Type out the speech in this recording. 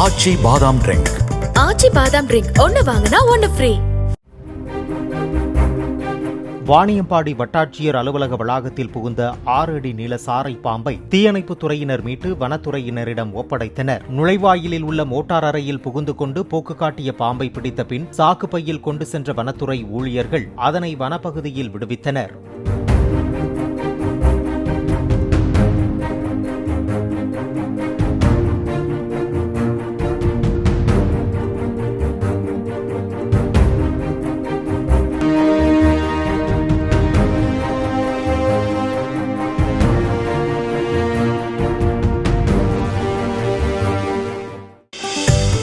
ஆச்சி பாதாம் ட்ரிங்க் ஆச்சி பாதாம் ட்ரிங்க் ஒன்னு வாங்கினா ஒன்னு ஃப்ரீ வாணியம்பாடி வட்டாட்சியர் அலுவலக வளாகத்தில் புகுந்த ஆறு அடி நீள சாரை பாம்பை தீயணைப்புத் துறையினர் மீட்டு வனத்துறையினரிடம் ஒப்படைத்தனர். நுழைவாயிலில் உள்ள மோட்டார் அறையில் புகுந்து கொண்டு போக்கு காட்டிய பாம்பை பிடித்த பின் சாக்கு பையில் கொண்டு சென்ற வனத்துறை ஊழியர்கள் அதனை வனப்பகுதியில் விடுவித்தனர்.